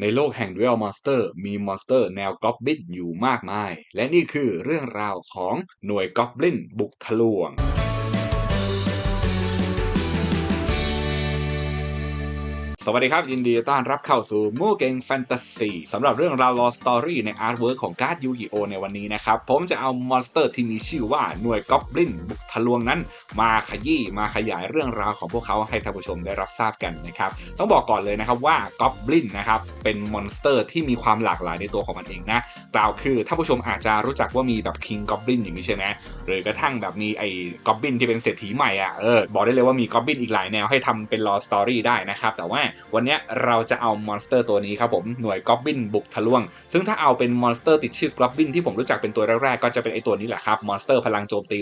ในโลกแห่ง Duel Monster มีมอนสเตอร์แนวกอบลินอยู่มากมาย และนี่คือเรื่องราวของหน่วยกอบลินบุกทะลวง สวัสดีครับ ยินดีต้อนรับเข้าสู่มู่เกงแฟนตาซีสำหรับเรื่องราว Law Story ในอาร์ตเวิร์กของการ์ดยูกิโอในวันนี้นะครับ ผมจะเอามอนสเตอร์ที่มีชื่อว่าหน่วยกอบลินบุกทะลวงนั้น มาขยี้มาขยายเรื่องราวของพวกเขาให้ท่านผู้ชมได้รับทราบกันนะครับ ต้องบอกก่อนเลยนะครับว่ากอบลินนะครับเป็นมอนสเตอร์ที่มีความหลากหลายในตัวของมันเองนะกล่าวคือท่านผู้ชมอาจจะรู้จักว่ามีแบบคิงกอบลินอย่างนี้ใช่ไหมหรือกระทั่งแบบมีไอ้กอบลินที่เป็นเศรษฐีใหม่อะเออบอกได้เลยว่ามีกอบลินอีกหลายแนวให้ทำเป็น Law Story ได้นะครับแต่ว่าวันนี้เราจะเอามอนสเตอร์ตัวนี้ครับผมหน่วยกอบลินบุกทะลวง ซึ่งถ้าเอาเป็นมอนสเตอร์ติดชื่อกอบลินที่ผมรู้จักเป็นตัวแรกๆก็จะเป็นไอตัวนี้แหละครับมอนสเตอร์พลังโจมตี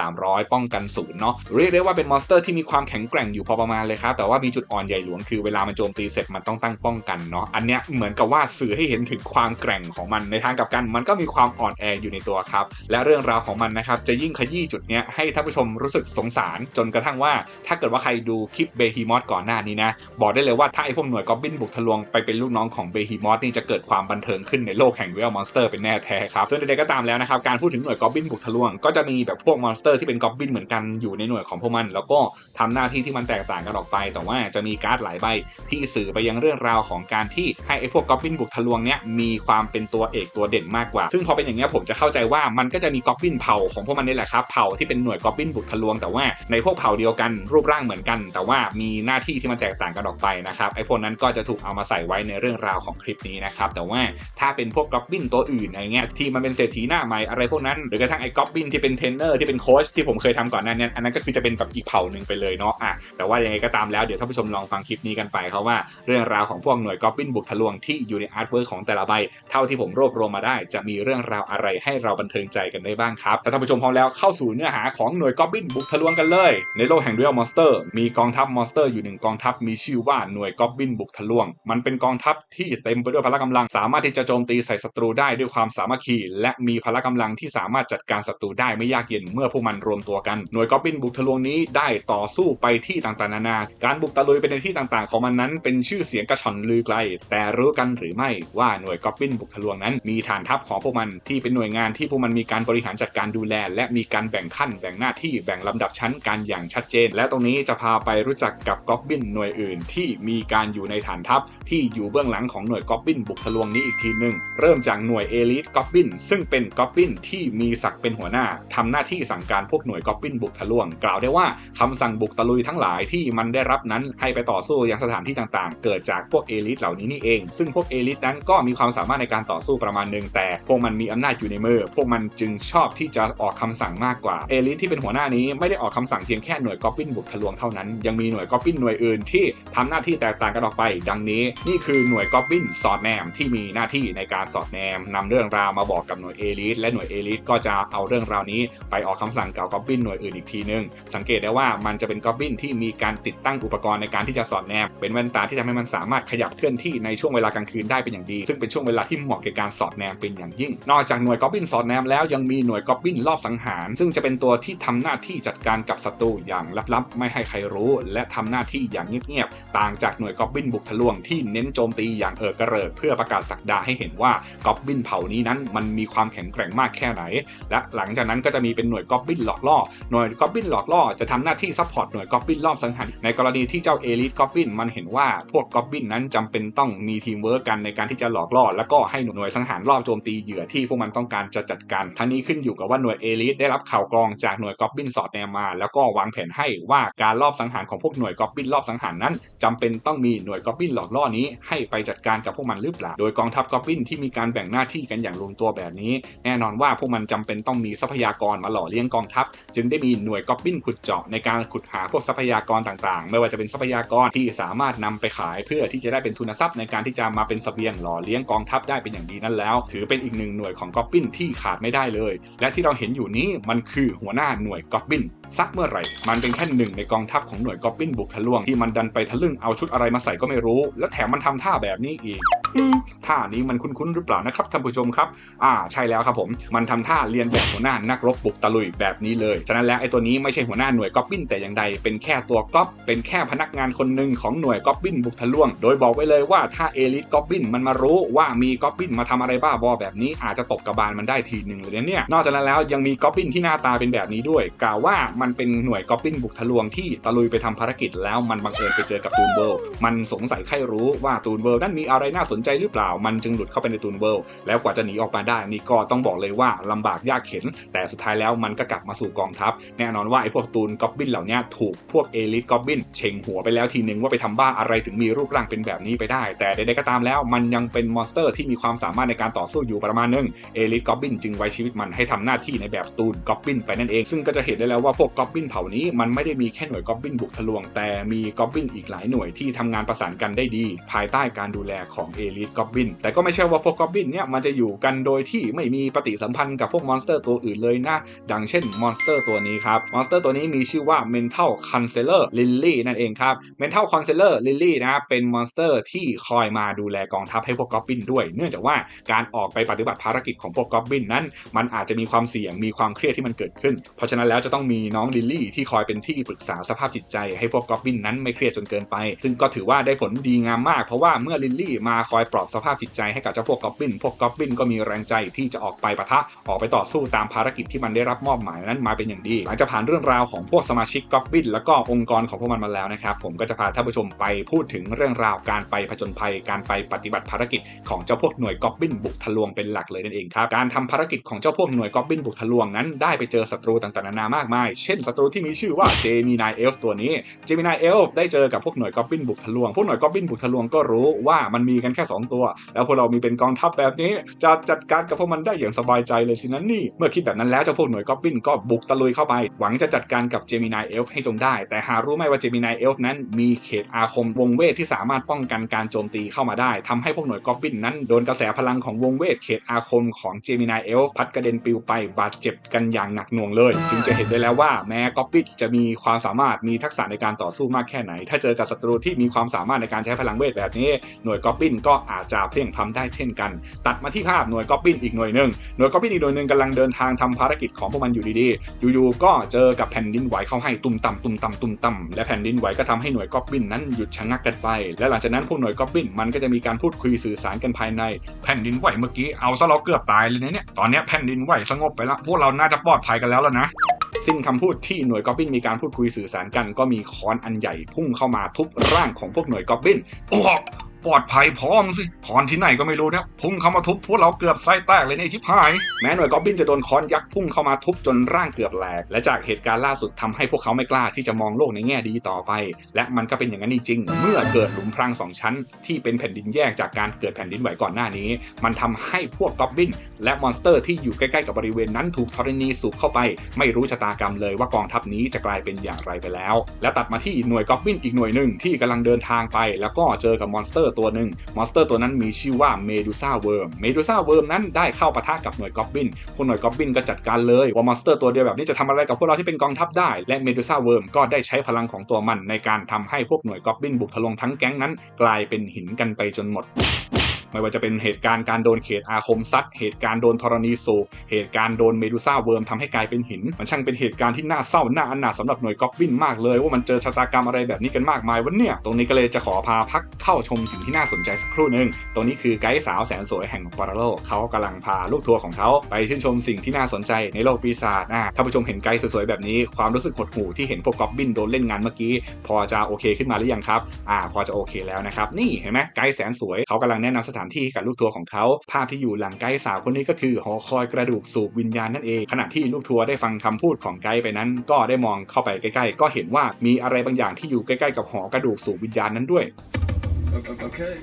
2,300 ป้องกันศูนย์เนาะเรียกได้ว่าเป็นมอนสเตอร์ที่มีความแข็งแกร่งอยู่พอประมาณเลยครับแต่ว่ามีจุดอ่อนใหญ่หลวงคือเวลามันโจมตีเสร็จมันต้องตั้งป้องกันเนาะอันเนี้ยเหมือนกับว่าสื่อให้เห็นถึงความแกร่งของมันในทางกลับกัน มันก็มีความอ่อนแออยู่ในตัวครับและเรื่องราวของมันนะครับจะยิ่งขยี้จุดเนี้ยให้ท่านผู้ชมรู้สึกสงสารจนกระทั่งว่า ถ้าเกิดว่าใครดูคลิปเบฮีมอสก่อนหน้านี้นะบอกได้เลยว่าถ้าไอ้พวกหน่วยกอบลินบุกทะลวงไปเป็นลูกน้องของเบฮีมอสนี่จะเกิดความบันเทิงขึ้นในโลกแห่งเวลมอนสเตอร์เป็นแน่แท้ครับซึ่งใดๆก็ตามแล้วนะครับการพูดถึงหน่วยกอบลินบุกทะลวง ก็จะมีแบบพวกมอนสเตอร์ที่เป็นกอบลินเหมือนกันอยู่ในหน่วยของพวกมัน แล้วก็ทำหน้าที่ที่มันแตกต่างกันออกไป แต่ว่าจะมีการ์ดหลายใบที่สื่อไปยังเรื่องราวของการที่ให้ไอ้พวกกอบลินบุกทะลวงเนี้ยมีความเป็นตัวเอกตัวเด่นมากกว่า ซึ่งพอเป็นอย่างเงี้ยผมจะเข้าใจว่ามันก็จะมีกอบลินเผ่าของพวกมันนี่แหละครับเผ่าที่เป็นหน่วยกอบลินบุกทะลวง แต่ว่าในพวกเผ่าเดียวกันรูปร่างเหมือนกัน แต่ว่ามีหน้าที่ที่มันแตกต่างกันออกไปนะครับไอพวกนั้นก็จะถูกเอามาใส่ไว้ในเรื่องราวของคลิปนี้นะครับแต่ว่าถ้าเป็นพวกกอบลินตัวอื่นอะไรเงี้ยที่มันเป็นเศรษฐีหน้าใหม่อะไรพวกนั้นหรือกระทั่งไอ้กอบลินที่เป็นเทรนเนอร์ที่เป็นโค้ชที่ผมเคยทำก่อนหน้านี้อันนั้นก็คือจะเป็นแบบอีกเผ่าหนึ่งไปเลยเนาะอะแต่ว่ายังไงก็ตามแล้วเดี๋ยวท่านผู้ชมลองฟังคลิปนี้กันไปเขาว่าเรื่องราวของพวกหน่วยกอบลินบุกทะลวงที่อยู่ในอาร์ตเวิร์กของแต่ละใบเท่าที่ผมรวบรวมมาได้ จะมีเรื่องราวอะไรให้เราบันเทิงใจกันได้บ้างครับถ้าท่านผู้ชมพร้อมแล้วเข้าสู่เนื้อหาของหน่วยกอบลินบุกทะลวงกันเลย ในโลกแห่งเรียลมอนสเตอร์มีกองทัพมอนสเตอร์อยู่หนึ่งกองทัพมีชื่อว่าหน่วยกอบลินบุกทะลวง มันเป็นกองทัพที่เต็มไปด้วยพละกำลัง สามารถที่จะโจมตีใส่ศัตรูได้ด้วยความสามัคคี และมีพละกำลังที่สามารถจัดการศัตรูได้ไม่ยากเย็นเมื่อพวกมันรวมตัวกันหน่วยกอบลินบุกทะลวงนี้ได้ต่อสู้ไปที่ต่างๆนานา การบุกตะลุยไปในที่ต่างๆ ของมันนั้น เป็นชื่อเสียงกระชอนลือไกล แต่รู้กันหรือไม่ว่าหน่วยกอบลินบุกทะลวงนั้น มีฐานทัพของพวกมันที่เป็นหน่วยงานที่พวกมันมีการบริหารจัดการดูแล และมีการแบ่งขั้นแบ่งหน้าที่แบ่งลำดับชั้นการอย่างชัดเจน และตรงนี้จะพาไปรู้จักกับกอบลินหน่วยอื่นที่มีการอยู่ในฐานทัพที่อยู่เบื้องหลังของหน่วยกอบลินบุกทะลวงนี้อีกทีหนึ่งเริ่มจากหน่วยเอลิทกอบลินซึ่งเป็นกอบลินที่มีศักดิ์เป็นหัวหน้าทำหน้าที่สั่งการพวกหน่วยกอบลินบุกทะลวง กล่าวได้ว่าคำสั่งบุกตะลุยทั้งหลายที่มันได้รับนั้นให้ไปต่อสู้ยังสถานที่ต่างๆ เกิดจากพวกเอลิทเหล่านี้นี่เอง ซึ่งพวกเอลิทนั้นก็มีความสามารถในการต่อสู้ประมาณหนึ่งแต่พวกมันมีอำนาจอยู่ในมือ พวกมันจึงชอบที่จะออกคำสั่งมากกว่าเอลิทที่เป็นหัวหน้านี้ไม่ได้ออกคำสั่งเพียงแค่หน่วยกอบลินบุกทะลวงเท่านั้นยังมีหน่วยกอบลินหน่วยอื่นที่ทำหน้าที่แตกต่างกันออกไป ดังนี้นี่คือหน่วยกอบลินสอดแนมที่มีหน้าที่ในการสอดแนมนำเรื่องราวมาบอกกับหน่วยเอลิทและหน่วยเอลิทก็จะเอาเรื่องราวนี้ ไปออกคำสั่งกับกอบลินหน่วยอื่นอีกทีนึง สังเกตได้ว่ามันจะเป็นกอบลินที่มีการติดตั้งอุปกรณ์ในการที่จะสอดแนม เป็นแว่นตาที่ทำให้มันสามารถขยับเคลื่อนที่ในช่วงเวลากลางคืนได้เป็นอย่างดี ซึ่งเป็นช่วงเวลาที่เหมาะแก่การสอดแนมเป็นอย่างยิ่ง นอกจากหน่วยกอบลินสอดแนมแล้วยังมีหน่วยกอบลินรอบสังหาร ซึ่งจะเป็นตัวที่ทำหน้าที่จัดการกับศัตรูอย่างลับๆ ไม่ให้ใครรู้ และทำหน้าที่อย่างเงียบๆต่างจากหน่วยกอบลินบุกทะลวงที่เน้นโจมตีอย่างเอิกระเริกเพื่อประกาศสักดาให้เห็นว่ากอบลินเผ่านี้นั้นมันมีความแข็งแกร่งมากแค่ไหน และหลังจากนั้นก็จะมีเป็นหน่วยกอบลินหลอกล่อ หน่วยกอบลินหลอกล่อจะทำหน้าที่ซัพพอร์ตหน่วยกอบลินรอบสังหารในกรณีที่เจ้าเอลิทกอบลินมันเห็นว่าพวกกอบลินนั้นจำเป็นต้องมีทีมเวิร์กกันในการที่จะหลอกล่อแล้วก็ให้หน่วยสังหารรอบโจมตีเหยื่อที่พวกมันต้องการจะจัดการทั้งนี้ขึ้นอยู่กับว่าหน่วยเอลิทได้รับข่าวกรองจากหน่วยกอบลินสอดแนมมา แล้วก็วางแผนให้ว่าการรอบสังหารของพวกหน่วยกอบลินรอบสังหารนั้นจำเป็นต้องมีหน่วยกอบลินหลอกล่อนี้ให้ไปจัดการกับพวกมันหรือเปล่า โดยกองทัพกอบลินที่มีการแบ่งหน้าที่กันอย่างลงตัวแบบนี้ แน่นอนว่าพวกมันจำเป็นต้องมีทรัพยากรมาหล่อเลี้ยงกองทัพ จึงได้มีหน่วยกอบลินขุดเจาะในการขุดหาพวกทรัพยากรต่างๆ ไม่ว่าจะเป็นทรัพยากรที่สามารถนำไปขาย เพื่อที่จะได้เป็นทุนทรัพย์ในการที่จะมาเป็นเสบียงหล่อเลี้ยงกองทัพได้เป็นอย่างดีนั่นแล้ว ถือเป็นอีกหนึ่งหน่วยของกอบลินที่ขาดไม่ได้เลย และที่เราเห็นอยู่นี้มันคือหัวหน้าหน่วยกอบลินสักเมื่อไหร่ มันเป็นแค่หนึ่งในกองทัพของหน่วยกอบลินบุกทะลวงที่มันดันไปทะลึ่งเอาชุดอะไรมาใส่ก็ไม่รู้ แล้วแถมมันทำท่าแบบนี้อีกอืมท่านี้มันคุ้นๆหรือเปล่านะครับท่านผู้ชมครับ อ่าใช่แล้วครับผม มันทำท่าเรียนแบบหัวหน้านักรบบุกตะลุยแบบนี้เลย ฉะนั้นแล้วไอ้ตัวนี้ไม่ใช่หัวหน้าหน่วยก๊อบบินแต่อย่างใด เป็นแค่ตัวก๊อบ เป็นแค่พนักงานคนหนึ่งของหน่วยก๊อบบินบุกทะลวง โดยบอกไว้เลยว่าถ้าเอลิทก๊อบบินมันมารู้ว่ามีก๊อบบินมาทำอะไรบ้าบอแบบนี้อาจจะตบกระบาลมันได้ทีหนึ่งเลยนะเนี่ย นอกจากนั้นแล้วยังมีก๊อบบินที่หน้าตาเป็นแบบนี้ด้วย กล่าวว่ามันเป็นหน่วยก๊อบบินบุกทะลวงที่ตะลุยไปทำภารกิจแล้วมันบังเอิญไปเจอกับตูนเวิลด์มันสงสัยใครรู้ว่าตูนเวิลด์นั้นมีอะไรน่าสนใจหรือเปล่า มันจึงหลุดเข้าไปในตูนเวิลด์แล้วกว่าจะหนีออกมาได้นี่ก็ต้องบอกเลยว่าลำบากยากเข็น แต่สุดท้ายแล้วมันก็กลับมาสู่กองทัพ แน่นอนว่าไอ้พวกตูนก๊อบบินเหล่านี้ถูกพวกเอลิทก๊อบบินเชงหัวไปแล้วทีนึงว่าไปทำบ้าอะไรถึงมีรูปร่างเป็นแบบนี้ไปได้ แต่ใดๆก็ตามแล้ว มันยังเป็นมอนสเตอร์ที่มีความสามารถในการต่อสู้อยู่ประมาณนึงเอลิทก๊อบบินจึงไว้ชีวิตมันให้ทำหน้าที่ในแบบตูนก๊อบบินไปนั่นเองซึ่งก็จะเห็นได้แล้วว่าพวกก๊อบบินเผ่านี้มันไม่ได้มีแค่หน่วยก๊อบบินบุกทะลวงแต่มีก๊อบบินอีกหลายหน่วยที่ทำงานประสานกันได้ดี ภายใต้การดูแลของเอลิทกอบบินแต่ก็ไม่ใช่ว่าพวกกอบบินเนี่ยมันจะอยู่กันโดยที่ไม่มีปฏิสัมพันธ์กับพวกมอนสเตอร์ตัวอื่นเลยนะ ดังเช่นมอนสเตอร์ตัวนี้ครับ มอนสเตอร์ตัวนี้มีชื่อว่า Mental Counselor Lily นั่นเองครับ Mental Counselor Lily นะครับเป็นมอนสเตอร์ที่คอยมาดูแลกองทัพให้พวกกอบบินด้วย เนื่องจากว่าการออกไปปฏิบัติภารกิจของพวกกอบบินนั้น มันอาจจะมีความเสี่ยงมีความเครียดที่มันเกิดขึ้น เพราะฉะนั้นแล้วจะต้องมีน้องลิลลี่ที่คอยเป็นที่ปรึกษาสภาพจิตใจให้พวกกอบบินนั้นไม่เครียดจนเกินไปซึ่งก็ถือว่าได้ผลดีงามมาก เพราะว่าเมื่อลิลลี่มาคอยปลอบสภาพจิตใจให้กับเจ้าพวกก๊อบบิน พวกก๊อบบินก็มีแรงใจที่จะออกไปปะทะออกไปต่อสู้ตามภารกิจที่มันได้รับมอบหมายนั้นมาเป็นอย่างดี หลังจากผ่านเรื่องราวของพวกสมาชิกก๊อบบิน แล้วก็องค์กรของพวกมันมาแล้วนะครับผมก็จะพาท่านผู้ชมไปพูดถึงเรื่องราวการไปผจญภัย การไปปฏิบัติภารกิจของเจ้าพวกหน่วยก๊อบบินบุกทะลวงเป็นหลักเลยนั่นเองครับการทำภารกิจของเจ้าพวกหน่วยก๊อบบินบุกทะลวงนั้นได้ไปเจอศัตรูต่างๆนานามากมาย เช่นศัตรูที่มีชื่อว่าเจมินายเอลฟ์ตัวนี้เจมินายเอลฟ์ได้เจอกับพวกหน่วยก๊อบบินบุกทะลวง พวกหน่วยก๊อบบินบุกทะลวงก็รู้ว่ามันมีกันแค่สองตัว แล้วพวกเรามีเป็นกองทัพแบบนี้ จะจัดการกับพวกมันได้อย่างสบายใจเลยสินะนี่ เมื่อคิดแบบนั้นแล้วเจ้าพวกหน่วยก๊อบบินก็บุกตะลุยเข้าไป หวังจะจัดการกับเจมินายเอลฟ์ให้จงได้ แต่หารู้ไหมว่าเจมินายเอลฟ์นั้นมีเขตอาคมวงเวทที่สามารถป้องกันการโจมตีเข้ามาได้ทำให้พวกหน่วยก๊อบบินนั้นโดนกระแสพลังของวงเวทเขตอาคมของเจมินายเอลฟ์พัดกระเด็นปลิวไปบาดเจ็บกันอย่างหนักหน่วงเลย จึงจะเห็นได้แล้วว่าแม้ก๊อบบินจะมีความสามารถมีทักษะในการต่อสู้มากแค่ไหน ถ้าเจอกับศัตรูที่มีความสามารถในการใช้พลังเวทแบบนี้ หน่วยก๊อบบินก็อาจจะเพลียงพล้ำได้เช่นกัน ตัดมาที่ภาพหน่วยก๊อบบินอีกหน่วยหนึ่งหน่วยก๊อบบินอีกหน่วยหนึ่งกำลังเดินทางทำภารกิจของพวกมันอยู่ดีๆ อยู่ๆก็เจอกับแผ่นดินไหวเข้าให้ตุ่มต่ำตุ่มต่ำตุ่มต่ำและแผ่นดินไหวก็ทำให้หน่วยก๊อบบินนั้นหยุดชะงักกันไป และหลังจากนั้นพวกหน่วยก๊อบบินมันก็จะมีการพูดคุยสื่อสารกันภายใน แผ่นดินไหวเมื่อกี้เอาซะเราเกือบตายเลยนะเนี่ยตอนนี้แผ่นดินไหวสงบไปแล้วพวกเราน่าจะปลอดภัยกันแล้วแล้วนะ สิ้นคำพูดที่หน่วยกอบบินมีการพูดคุยสื่อสารกัน ก็มีค้อนอันใหญ่พุ่งเข้ามาทุบร่างของพวกหน่วยกอบบินโอ้โห ปลอดภัยพร้อมสิคอนที่ไหนก็ไม่รู้เนี่ยพุ่งเข้ามาทุบพวกเราเกือบไส้แตกเลยเนี่ยชิบหาย แม้หน่วยกอบบินจะโดนค้อนยักษ์พุ่งเข้ามาทุบจนร่างเกือบแหลก และจากเหตุการณ์ล่าสุดทำให้พวกเขาไม่กล้าที่จะมองโลกในแง่ดีต่อไป และมันก็เป็นอย่างนั้นจริงๆเมื่อเกิดหลุมพรางสองชั้น ที่เป็นแผ่นดินแยกจากการเกิดแผ่นดินไหวก่อนหน้านี้ มันทำให้พวกกอบบินและมอนสเตอร์ที่อยู่ใกล้ๆกับบริเวณนั้นถูกธรณีสูบเข้าไป ไม่รู้ชะตากรรมเลยว่ากองทัพนี้จะกลายเป็นอย่างไรไปแล้ว และตัดมาที่หน่วยกอบบินอีกหน่วยหนึ่งที่กำลังเดินทางไป แล้วก็เจอกับมอนสเตอร์ตัวหนึ่งมอนสเตอร์ตัวนั้นมีชื่อว่าเมดูซ่าเวิร์มเมดูซ่าเวิร์มนั้นได้เข้าปะทะกับหน่วยกอบบินพวกหน่วยกอบบินก็จัดการเลยว่ามอนสเตอร์ตัวเดียวแบบนี้จะทำอะไรกับพวกเราที่เป็นกองทัพได้ และเมดูซ่าเวิร์มก็ได้ใช้พลังของตัวมันในการทำให้พวกหน่วยกอบบินบุกทะลวงทั้งแก๊งนั้น กลายเป็นหินกันไปจนหมด ไม่ว่าจะเป็นเหตุการณ์การโดนเขตอาคมซัดเหตุการณ์โดนธรณีสูบเหตุการณ์โดนเมดูซ่าเวิร์มทำให้กลายเป็นหิน มันช่างเป็นเหตุการณ์ที่น่าเศร้าน่าอนาถสำหรับหน่วยก๊อบบินมากเลยว่ามันเจอชะตากรรมอะไรแบบนี้กันมากมายวะเนี่ยตรงนี้ก็เลยจะขอพาพักเข้าชมสิ่งที่น่าสนใจสักครู่หนึ่งตรงนี้คือไกด์สาวแสนสวยแห่งปาราโลเขากำลังพาลูกทัวร์ของเขาไปชื่นชมสิ่งที่น่าสนใจในโลกปีศาจอะถ้าผู้ชมเห็นไกด์สวยๆแบบนี้ ความรู้สึกหดหู่ที่เห็นพวกก๊อบบินโดนเล่นงานเมื่อกี้ พอจะโอเคขึ้นมาหรือยังครับอ่าพอจะโอเคแล้วนะครับนี่เห็นไหมไกด์แสนสวยเขากำลังแนะนำสถานที่กับลูกทัวร์ของเขา ภาพที่อยู่หลังไกด์สาวคนนี้ก็คือหอคอยกระดูกสูบวิญญาณนั่นเอง ขณะที่ลูกทัวร์ได้ฟังคำพูดของไกด์ไปนั้น ก็ได้มองเข้าไปใกล้ๆ ก็เห็นว่ามีอะไรบางอย่างที่อยู่ใกล้ๆ กับหอกระดูกสูบวิญญาณนั้นด้วย Okay.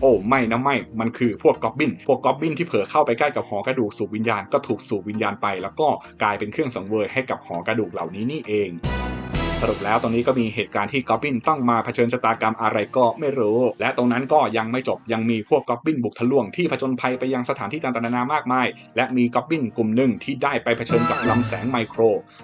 โอ้ไม่นะไม่ มันคือพวกก๊อบบิน พวกก๊อบบินที่เผลอเข้าไปใกล้กับหอกระดูกสูบวิญญาณก็ถูกสูบวิญญาณไป แล้วก็กลายเป็นเครื่องสังเวยให้กับหอกระดูกเหล่านี้นี่เอง สรุปแล้วตรงนี้ก็มีเหตุการณ์ที่กอบบินต้องมาเผชิญชะตากรรมอะไรก็ไม่รู้ และตรงนั้นก็ยังไม่จบยังมีพวกกอบบินบุกทะลวงที่ผจญภัยไปยังสถานที่ต่างๆนานามากมาย และมีกอบบินกลุ่มหนึ่งที่ได้ไปเผชิญกับลำแสงไมโคร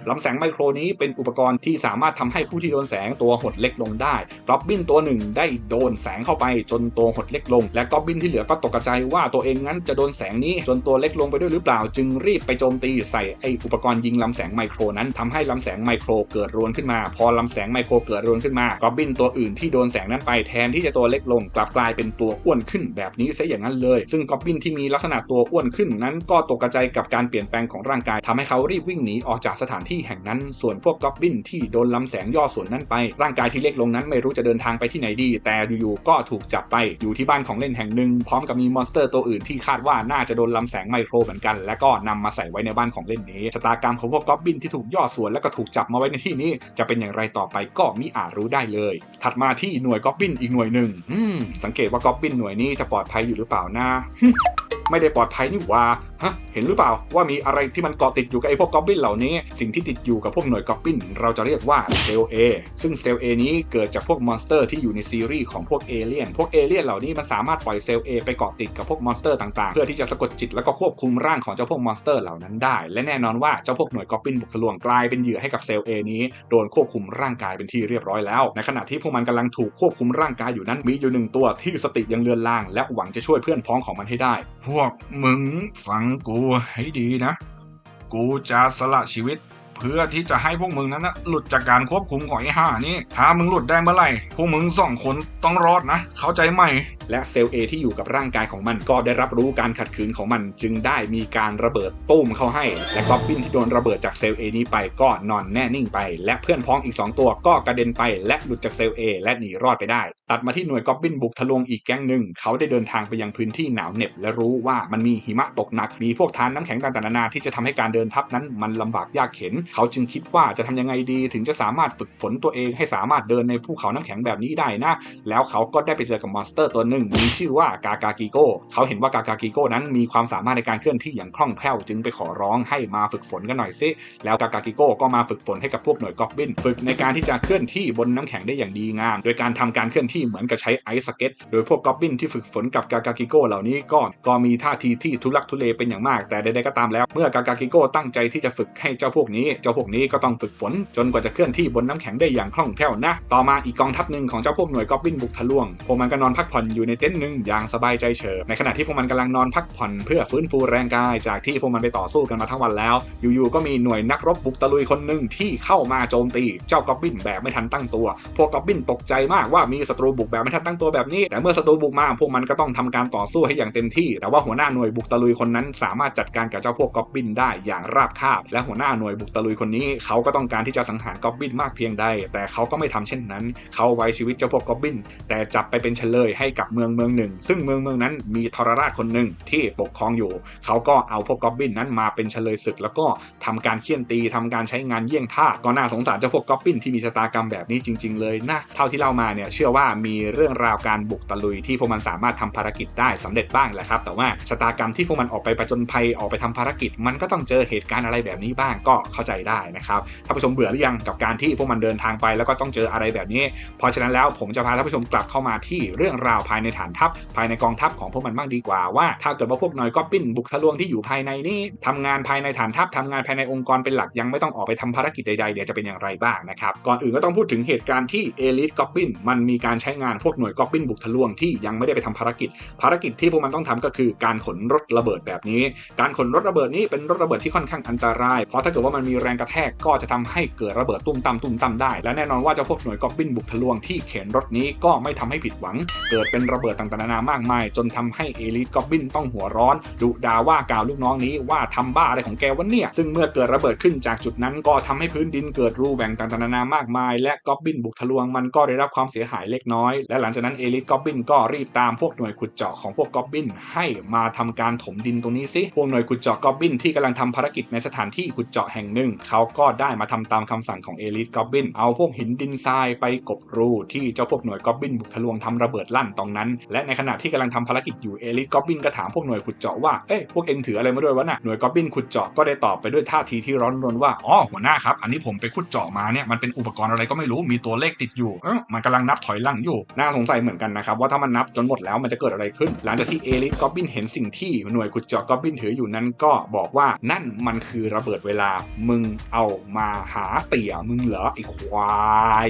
ลำแสงไมโครนี้เป็นอุปกรณ์ที่สามารถทำให้ผู้ที่โดนแสงตัวหดเล็กลงได้กอบบินตัวหนึ่งได้โดนแสงเข้าไปจนตัวหดเล็กลง และกอบบินที่เหลือก็ตกใจว่าตัวเองนั้นจะโดนแสงนี้จนตัวเล็กลงไปด้วยหรือเปล่า จึงรีบไปโจมตีใส่ไออุปกรณ์ยิงลำแสงไมโครนั้นทำให้ลำแสงไมโครเกิดรวนขึ้นมาพอลำแสงไมโครเกิดรวนขึ้นมากอบบินตัวอื่นที่โดนแสงนั้นไปแทนที่จะตัวเล็กลง กลับกลายเป็นตัวอ้วนขึ้นแบบนี้ซะอย่างนั้นเลย ซึ่งกอบบินที่มีลักษณะตัวอ้วนขึ้นนั้นก็ตกใจกับการเปลี่ยนแปลงของร่างกายทำให้เขารีบวิ่งหนีออกจากสถานที่แห่งนั้น ส่วนพวกกอบบินที่โดนลำแสงย่อส่วนนั้นไป ร่างกายที่เล็กลงนั้นไม่รู้จะเดินทางไปที่ไหนดี แต่อยู่ๆก็ถูกจับไปอยู่ที่บ้านของเล่นแห่งหนึ่งพร้อมกับมีมอนสเตอร์ตัวอื่นที่คาดว่าน่าจะโดนลำแสงไมโครเหมือนกัน และก็นำมาใส่ไว้ในบ้านของเล่นนี้ชะตากรรมของพวกกอบบินที่ถูกย่อส่วนและก็ถูกจับมาไว้ในที่นี้จะเป็นเป็นอย่างไรต่อไปก็มิอาจรู้ได้เลย ถัดมาที่หน่วยกอบบินอีกหน่วยหนึ่งสังเกตว่ากอบบินหน่วยนี้จะปลอดภัยอยู่หรือเปล่านะไม่ได้ปลอดภัยนี่ว่า ฮะเห็นหรือเปล่าว่ามีอะไรที่มันเกาะติดอยู่กับไอ้พวกกอบบินเหล่านี้ สิ่งที่ติดอยู่กับพวกหน่วยกอบบินเราจะเรียกว่าเซลเอซึ่งเซลเอนี้เกิดจากพวกมอนสเตอร์ที่อยู่ในซีรีส์ของพวกเอเลี่ยนพวกเอเลี่ยนเหล่านี้มันสามารถปล่อยเซลเอไปเกาะติดกับพวกมอนสเตอร์ต่างๆ เพื่อที่จะสะกดจิตแล้วก็ควบคุมร่างของเจ้าพวกมอนสเตอร์เหล่านั้นได้ และแน่นอนว่าเจ้าพวกหน่วยกอบบินบุกทะลวงกลายเป็นเหยื่อให้กับเซลเอนี้โดนควบคุมร่างกายเป็นที่เรียบร้อยแล้ว ในขณะที่พวกมันกำลังถูกควบคุมร่างกายอยู่นั้นมีอยู่หนึ่งตัวที่สติยังเลือนลาง และหวังจะช่วยเพื่อนพ้องของมันให้ได้ พวกมึงฟังกูให้ดีนะ กูจะสละชีวิต พื่อที่จะให้พวกมึงนั้นนะหลุดจากการควบคุมของไอ้ห่านี่ถ้ามึงหลุดได้เมื่อไหร่พวกมึงสองคนต้องรอดนะ เข้าใจไหมและเซลล์ A ที่อยู่กับร่างกายของมันก็ได้รับรู้การขัดขืนของมันจึงได้มีการระเบิดตุ้มเข้าให้ และกอบบินที่โดนระเบิดจากเซลล์ A นี้ไปก็นอนแน่นิ่งไป และเพื่อนพ้องอีก 2 ตัวก็กระเด็นไป และหลุดจากเซลล์ A และหนีรอดไปได้ ตัดมาที่หน่วยกอบบินบุกทะลวงอีกแก๊งหนึ่งเขาได้เดินทางไปยังพื้นที่หนาวเหน็บ และรู้ว่ามันมีหิมะตกหนักมีพวกทานน้ำแข็งต่างๆนานาที่จะทำให้การเดินทัพนั้นมันลำบากยากเข็นเขาจึงคิดว่าจะทำยังไงดีถึงจะสามารถฝึกฝนตัวเองให้สามารถเดินในภูเขาน้ำแข็งแบบนี้ได้นะ แล้วเขาก็ได้ไปเจอกับมอนสเตอร์ตัวหนึ่งมีชื่อว่ากากากิโก้เขาเห็นว่ากากากิโก้นั้นมีความสามารถในการเคลื่อนที่อย่างคล่องแคล่วจึงไปขอร้องให้มาฝึกฝนกันหน่อยซิแล้วกากากิโก้ก็มาฝึกฝนให้กับพวกหน่วยกอบบินฝึกในการที่จะเคลื่อนที่บนน้ำแข็งได้อย่างดีงาม โดยการทำการเคลื่อนที่เหมือนกับใช้ไอซ์สเก็ตโดยพวกกอบบินที่ฝึกฝนกับกากากิโก้เหล่านี้ก็ก็มีท่าทีที่ทุลักทุเลเป็นอย่างมาก แต่ใดๆก็ตามแล้ว เมื่อกากากิโก้ตั้งใจที่จะฝึกให้เจ้าพวกนี้เจ้าพวกนี้ก็ต้องฝึกฝน จนกว่าจะเคลื่อนที่บนน้ำแข็งได้อย่างคล่องแคล่วนะ ต่อมาอีกกองทัพหนึ่งของเจ้าพวกหน่วยกอบบินบุกทะลวง พวกมันก็นอนพักผ่อนอยู่ในเต็นท์หนึ่งอย่างสบายใจเฉิบในขณะที่พวกมันกำลังนอนพักผ่อนเพื่อฟื้นฟูแรงกายจากที่พวกมันไปต่อสู้กันมาทั้งวันแล้ว อยู่ๆก็มีหน่วยนักรบบุกตะลุยคนหนึ่งที่เข้ามาโจมตีเจ้ากอบบินแบบไม่ทันตั้งตัว พวกกอบบินตกใจมากว่ามีศัตรูบุกแบบไม่ทันตั้งตัวแบบนี้ แต่เมื่อศัตรูบุกมาพวกมันก็ต้องทำการต่อสู้ให้อย่างเต็มที่ แต่ว่าหัวหน้าหน่วยบุกตะลุยคนนั้น สามารถจัดการกับเจ้าพวกกอบบินได้อย่างราบคาบ และหัวหน้าหน่วยบุกตะลุยคนนี้เขาก็ต้องการที่จะสังหารกอบบินมากเพียงใด แต่เขาก็ไม่ทำเช่นนั้น เขาไว้ชีวิตเจ้าพวกกอบบิน แต่จับไปเป็นเฉลยให้กับเมืองเมืองหนึ่ง ซึ่งเมืองเมืองนั้นมีทรราชคนหนึ่งที่ปกครองอยู่ เขาก็เอาพวกกอบบินนั้นมาเป็นเฉลยศึก แล้วก็ทำการเคี่ยนตีทำการใช้งานเยี่ยงทาก็น่าสงสารเจ้าพวกกอบบินที่มีชะตากรรมแบบนี้จริง ๆ เลยนะเท่าที่เล่ามาเนี่ยเชื่อว่ามีเรื่องราวการบุกตะลุยที่พวกมันสามารถทำภารกิจได้สำเร็จบ้างแหละครับ แต่ว่าชะตากรรมที่พวกมันออกไปประจนภัยออกไปทำภารกิจ มันก็ต้องเจอเหตุการณ์อะไรแบบนี้บ้างก็เข้าใจได้นะครับท่านผู้ชมเบื่อหรือยังกับการที่พวกมันเดินทางไปแล้วก็ต้องเจออะไรแบบนี้ เพราะฉะนั้นแล้วผมจะพาท่านผู้ชมกลับเข้ามาที่เรื่องราวภายในฐานทัพภายในกองทัพของพวกมันบ้างดีกว่าว่า ถ้าเกิดว่าพวกหน่วยก็ปิ้นบุกทะลวงที่อยู่ภายในนี้ทำงานภายในฐานทัพทำงานภายในองค์กรเป็นหลักยังไม่ต้องออกไปทำภารกิจใดๆเดี๋ยวจะเป็นอย่างไรบ้างนะครับก่อนอื่นก็ต้องพูดถึงเหตุการณ์ที่เอลิทก็ปิ้นมันมีการใช้งานพวกหน่วยก็ปิ้นบุกทะลวงที่ยังไม่ได้ไปทำภารกิจ ภารกิจที่พวกมันต้องทำก็คือการขนรถระเบิดแบบนี้ การขนรถระเบิดนี้เป็นรถระเบิดที่ค่อนข้างอันตราย เพราะถ้าเกิดว่ามันมีแรงกระแทกก็จะทำให้เกิดระเบิดตุ้มตามตุ้มตามได้ และแน่นอนว่าเจ้าพวกหน่วยก็ปิ้นบุกทะลวงที่เข็นรถนี้ก็ไม่ทำให้ผิดหวัง เกิดเป็นระเบิดต่างๆนานามากมาย จนทำให้เอลิทก็บินต้องหัวร้อนดุด่าว่ากล่าวลูกน้องนี้ว่าทำบ้าอะไรของแกวะเนี่ย ซึ่งเมื่อเกิดระเบิดขึ้นจากจุดนั้นก็ทำให้พื้นดินเกิดรูแบ่งต่างๆนานามากมาย และก็บินบุกทะลวงมันก็ได้รับความเสียหายเล็กน้อย และหลังจากนั้นเอลิทก็บินก็รีบตามพวกหน่วยขุดเจาะของพวกก็บินให้มาทำการถมดินตรงนี้สิพวกหน่วยขุดเจาะก็บินที่กำลังทำภารกิจในสถานที่ขุดเจาะแห่งหนึ่งเขาก็ได้มาทำตามคำสั่งของเอลิทก็บิน เอาพวกหินดินทรายไปกบรู ที่เจ้าพวกหน่วยก็บินบุกทะลวงทำระเบิดลั่นตรงนั้นนั้นและในขณะที่กำลังทำภารกิจอยู่เอลิทกอบบินก็ถามพวกหน่วยขุดเจาะว่า เอ้ยพวกเอ็งถืออะไรมาด้วยวะน่ะหน่วยกอบบินขุดเจาะก็ได้ตอบไปด้วยท่าทีที่ร้อนรนว่า อ๋อหัวหน้าครับ อันนี้ผมไปขุดเจาะมาเนี่ยมันเป็นอุปกรณ์อะไรก็ไม่รู้มีตัวเลขติดอยู่เออมันกำลังนับถอยหลังอยู่น่าสงสัยเหมือนกันนะครับว่าถ้ามันนับจนหมดแล้วมันจะเกิดอะไรขึ้น หลังจากที่เอลิทกอบบินเห็นสิ่งที่หน่วยขุดเจาะกอบบินถืออยู่นั้นก็บอกว่านั่นมันคือระเบิดเวลามึงเอามาหาเตี่ยมึงเหรอไอ้ควาย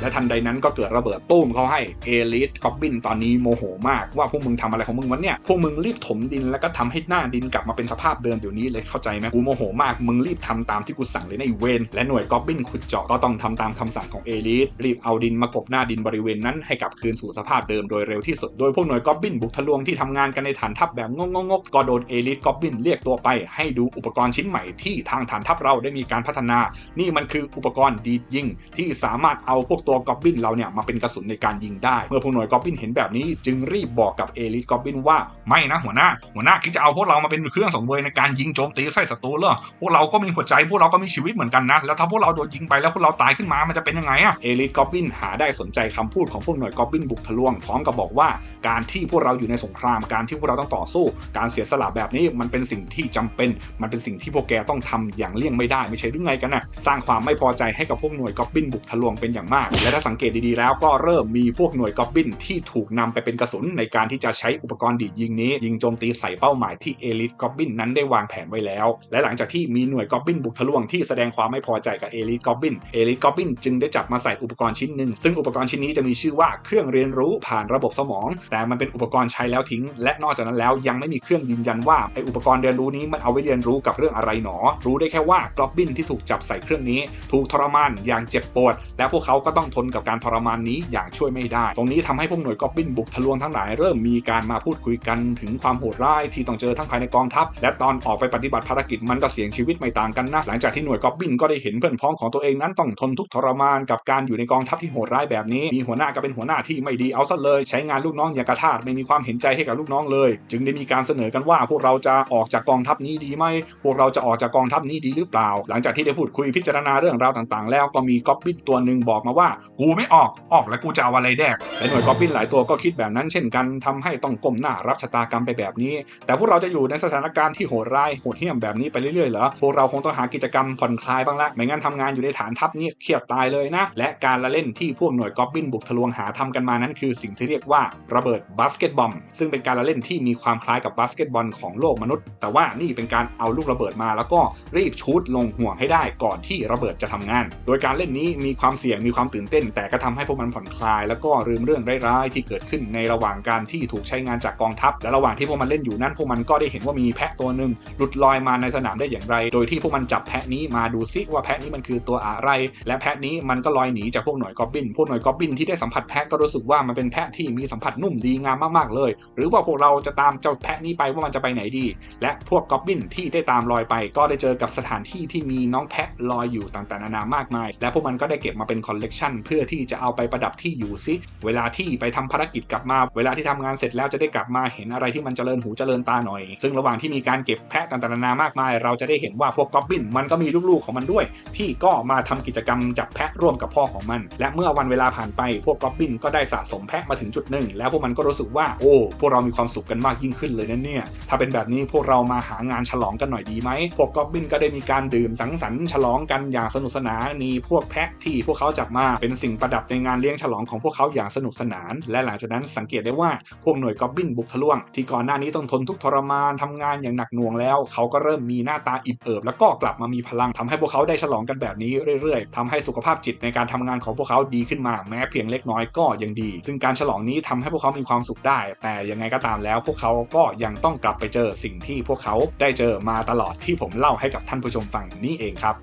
และทันใดนั้นก็เกิดระเบิดตุ้มเขาให้เอลิทกอบบินตอนนี้โมโหมากว่าพวกมึงทำอะไรของมึงวะเนี่ยพวกมึงรีบถมดินแล้วก็ทำให้หน้าดินกลับมาเป็นสภาพเดิมเดี๋ยวนี้เลยเข้าใจไหมกูโมโหมากมึงรีบทำตามที่กูสั่งเลยในเวนและหน่วยกอบบินขุดเจาะก็ต้องทำตามคำสั่งของเอลิทรีบเอาดินมากบหน้าดินบริเวณนั้นให้กลับคืนสู่สภาพเดิมโดยเร็วที่สุดโดยพวกหน่วยกอบบินบุกทะลวงที่ทำงานกันในฐานทัพแบบงงๆๆก็โดนเอลิทกอบบินเรียกตัวไปให้ดูอุปกรณ์ชิ้นใหม่ที่ทางฐานทัพเราได้มีการพัฒนา นี่มันคืออุปกรณ์ดีดยิง ที่สามารถเอาพวกตัวกอบบินเราเนี่ยมาเป็นกระสุนในการยิงได้ เมื่อพวกหน่วยกอบบินเห็นแบบนี้ จึงรีบบอกกับเอลิทกอบบินว่าไม่นะหัวหน้า หัวหน้าคิดจะเอาพวกเรามาเป็นเครื่องสังเวยในการยิงโจมตีใส่ศัตรูเหรอพวกเราก็มีหัวใจพวกเราก็มีชีวิตเหมือนกันนะแล้วถ้าพวกเราโดนยิงไปแล้วพวกเราตายขึ้นมามันจะเป็นยังไงอะเอลิทกอบบินหาได้สนใจคำพูดของพวกหน่วยกอบบินบุกทะลวงพร้อมกับบอกว่า การที่พวกเราอยู่ในสงครามการที่พวกเราต้องต่อสู้ การเสียสละแบบนี้มันเป็นสิ่งที่จำเป็น มันเป็นสิ่งที่พวกแกต้องทำอย่างเลี่ยงไม่ได้ไม่ใช่หรือไงกันนะสร้างความไม่พอใจให้กับพวกหน่วยกอบบินบุกทะลวงเป็นอย่างมาก และถ้าสังเกตดีๆแล้วก็เริ่มมีพวกหน่วยกอบบินที่ถูกนำไปเป็นกระสุนในการที่จะใช้อุปกรณ์ดีดยิงนี้ ยิงโจมตีใส่เป้าหมายที่เอลิทกอบบินนั้นได้วางแผนไว้แล้ว และหลังจากที่มีหน่วยกอบบินบุกทะลวงที่แสดงความไม่พอใจกับเอลิทกอบบินเอลิทกอบบินจึงได้จับมาใส่อุปกรณ์ชิ้นหนึ่งซึ่งอุปกรณ์ชิ้นนี้จะมีชื่อว่าเครื่องเรียนรู้ผ่านระบบสมอง แต่มันเป็นอุปกรณ์ใช้แล้วทิ้ง และนอกจากนั้นแล้วยังไม่มีเครื่องยืนยันว่าไออุปกรณ์เรียนรู้นี้มันเอาไว้เรียนรู้กับเรื่องอะไรหนอ รู้ได้แค่ว่ากอบบินที่ถูกจับใส่เครื่องนี้ ถูกทรมานอย่างเจ็บปวด และพวกเขาก็ต้องทนกับการทรมานนี้อย่างช่วยไม่ได้ ตรงนี้ทำให้พวกหน่วยกอบบินบุกทะลวงทั้งหลายเริ่มมีการมาพูดคุยกันถึงความโหดร้ายที่ต้องเจอทั้งภายในกองทัพ และตอนออกไปปฏิบัติภารกิจมันก็เสี่ยงชีวิตไม่ต่างกันนะหลังจากที่หน่วยกอบบินก็ได้เห็นเพื่อนพ้องของตัวเองนั้นต้องทนทุกทรมานกับการอยู่ในกองทัพที่โหดร้ายแบบนี้มีหัวหน้าก็เป็นหัวหน้าที่ไม่ดีเอาซะเลย ใช้งานลูกน้องอย่างกระทาดไม่มีความเห็นใจให้กับลูกน้องเลย จึงได้มีการเสนอกันว่าพวกเราจะออกจากกองทัพนี้ดีไหมพวกเราจะออกจากกองทัพนี้ดีหรือเปล่าหลังจากที่ได้พูดคุยพิจารณาเรื่องราวต่างๆ แล้วก็มีกอบบินตัวหนึ่งบอกมาว่า กูไม่ออกออกแล้วกูจะเอาอะไรแดกและหน่วยกอบบินหลายตัวก็คิดแบบนั้นเช่นกันทำให้ต้องก้มหน้ารับชะตากรรมไปแบบนี้ แต่พวกเราจะอยู่ในสถานการณ์ที่โหดร้ายโหดเหี้ยมแบบนี้ไปเรื่อยๆเหรอพวกเราคงต้องหากิจกรรมผ่อนคลายบ้างละไม่งั้นทำงานอยู่ในฐานทัพนี่เครียดตายเลยนะ และการละเล่นที่พวกหน่วยกอบบินบุกทะลวงหาทำกันมานั้น คือสิ่งที่เรียกว่าระเบิดบาสเกตบอลซึ่งเป็นการละเล่นที่มีความคล้ายกับบาสเกตบอลของโลกมนุษย์ แต่ว่านี่เป็นการเอาลูกระเบิดมาแล้วก็รีบชูดลงห่วงให้ได้ก่อนที่ระเบิดจะทำงาน โดยการเล่นนี้มีความเสี่ยงมีความตื่นเต้น แต่ก็ทำให้พวกมันผ่อนคลาย แล้วก็ลืมเรื่องร้ายๆที่เกิดขึ้นในระหว่างการที่ถูกใช้งานจากกองทัพ และระหว่างที่พวกมันเล่นอยู่นั้น พวกมันก็ได้เห็นว่ามีแพะตัวหนึ่งหลุดลอยมาในสนามได้อย่างไร โดยที่พวกมันจับแพะนี้มาดูซิว่าแพะนี้มันคือตัวอะไร และแพะนี้มันก็ลอยหนีจากพวกหน่วยกอบบิน พวกหน่วยกอบบินที่ได้สัมผัสแพะก็รู้สึกว่ามันเป็นแพะที่มีสัมผัสนุ่มดีงามมากๆเลย หรือว่าพวกเราจะตามเจ้าแพะนี้ไปว่ามันจะไปไหนดี และพวกกอบบินที่ได้ตามลอยไปก็ได้เจอกับสถานที่ที่มีน้องแพะลอยอยู่ต่างๆนานามากมาย และพวกมันก็ได้เก็บมาเป็นคอลเลกชันเพื่อที่จะเอาไปประดับที่อยู่ซิ เวลาที่ไปทำภารกิจกลับมา เวลาที่ทำงานเสร็จแล้วจะได้กลับมาเห็นอะไรที่มันเจริญหูเจริญตาหน่อย ซึ่งระหว่างที่มีการเก็บแพะต่างๆนานามากมาย เราจะได้เห็นว่าพวกกอบบินมันก็มีลูกๆของมันด้วย ที่ก็มาทำกิจกรรมจับแพะร่วมกับพ่อของมัน และเมื่อวันเวลาผ่านไปพวกกอบบินก็ได้สะสมแพะมาถึงจุดหนึ่งแล้วพวกมันก็รู้สึกว่าโอ้พวกเรามีความสุขกันมากยิ่งขึ้นเลยนะเนี่ยถ้าเป็นแบบนี้พวกเรามาหางานฉลองกันหน่อยดีไหมพวกกอบบินก็ได้มีการดื่มสังสรรค์ฉลองกันอย่างสนุกสนาน มีพวกแพะที่พวกเขาจับมาเป็นสิ่งประดับในงานเลี้ยงฉลองของพวกเขาอย่างสนุกสนาน และหลังจากนั้นสังเกตได้ว่าพวกหน่วยกอบบินบุกทะลวง ที่ก่อนหน้านี้ต้องทนทุกทรมานทำงานอย่างหนักหน่วงแล้ว เขาก็เริ่มมีหน้าตาอิ่มเอิบ แล้วก็กลับมามีพลังทำให้พวกเขาได้ฉลองกันแบบนี้เรื่อยๆทำให้สุขภาพจิตในการทำงานของพวกเขาดีขึ้นมาแม้เพียงเล็กน้อยก็ยังดี ซึ่งการฉลองนี้ทำให้พวกเขามีความสุขได้ แต่ยังไงก็ตามแล้ว พวกเขาก็ยังต้องกลับไปเจอสิ่งที่พวกเขาได้เจอมาตลอดที่ผมเล่าให้กับท่านผู้ชมฟังนี่เองครับ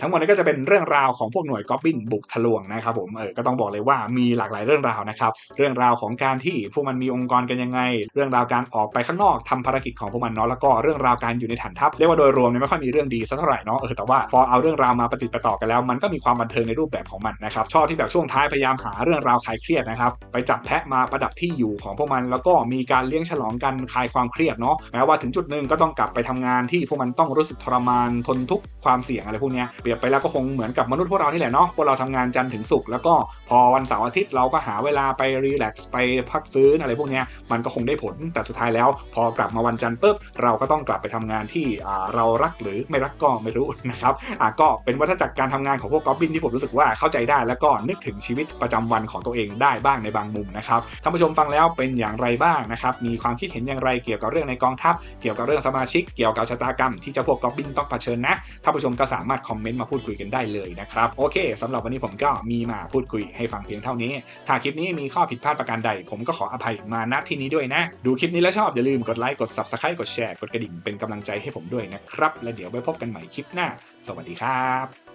ทั้งหมดนี้ก็จะเป็นเรื่องราวของพวกหน่วยกอบบินบุกทะลวงนะครับผมเออก็ต้องบอกเลยว่ามีหลากหลายเรื่องราวนะครับเรื่องราวของการที่พวกมันมีองค์กรกันยังไง เรื่องราวการออกไปข้างนอกทำภารกิจของพวกมันเนาะแล้วก็เรื่องราวการอยู่ในฐานทัพเรียกว่าโดยรวมเนี่ยไม่ค่อยมีเรื่องดีสักเท่าไหร่เนาะเออแต่ว่าพอเอาเรื่องราวมาปฏิดประต่อกันแล้ว มันก็มีความบันเทิงในรูปแบบของมันนะครับชอบที่แบบช่วงท้ายพยายามหาเรื่องราวคลายเครียดนะครับไปจับแพะมาประดับที่อยู่ของพวกมัน แล้วก็มีการเลี้ยงฉลองกันคลายความเครียดเนาะแม้ว่าถึงจุดหนึ่งก็ต้องกลับไปทำงานที่พวกมันต้องรู้สึกทรมานทนทุกความเสี่ยงอะไรพวกนี้ปรียบไปแล้วก็คงเหมือนกับมนุษย์พวกเรานี่แหละเนาะพวกเราทำงานจันทร์ถึงศุกร์แล้วก็พอวันเสาร์อาทิตย์เราก็หาเวลาไปรีแลกซ์ไปพักฟื้นอะไรพวกเนี้ยมันก็คงได้ผลแต่สุดท้ายแล้ว พอกลับมาวันจันทร์ปุ๊บเราก็ต้องกลับไปทำงานที่เรารักหรือไม่รักก็ไม่รู้นะครับอะก็เป็นวัฏจักรการทำงานของพวกกอบบินที่ผมรู้สึกว่าเข้าใจได้แล้วก็นึกถึงชีวิตประจำวันของตัวเองได้บ้างในบางมุมนะครับท่านผู้ชมฟังแล้วเป็นอย่างไรบ้างนะครับมีความคิดเห็นอย่างไรเกี่ยวกับเรื่องในกองทัพ เกี่ยวกับเรื่องสมาชิก เกี่ยวกับชะตากรรมที่เจ้าพวกกอบบินต้องเผชิญนะท่านผู้ชมก็สามารถคอมเมนต์มาพูดคุยกันได้เลยนะครับโอเคสำหรับวันนี้ผมก็มีมาพูดคุยให้ฟังเพียงเท่านี้ ถ้าคลิปนี้มีข้อผิดพลาดประการใด ผมก็ขออภัยมาณที่นี้ด้วยนะ ดูคลิปนี้แล้วชอบอย่าลืมกดไลค์กด subscribe กดแชร์กดกระดิ่งเป็นกำลังใจให้ผมด้วยนะครับ และเดี๋ยวไว้พบกันใหม่คลิปหน้า สวัสดีครับ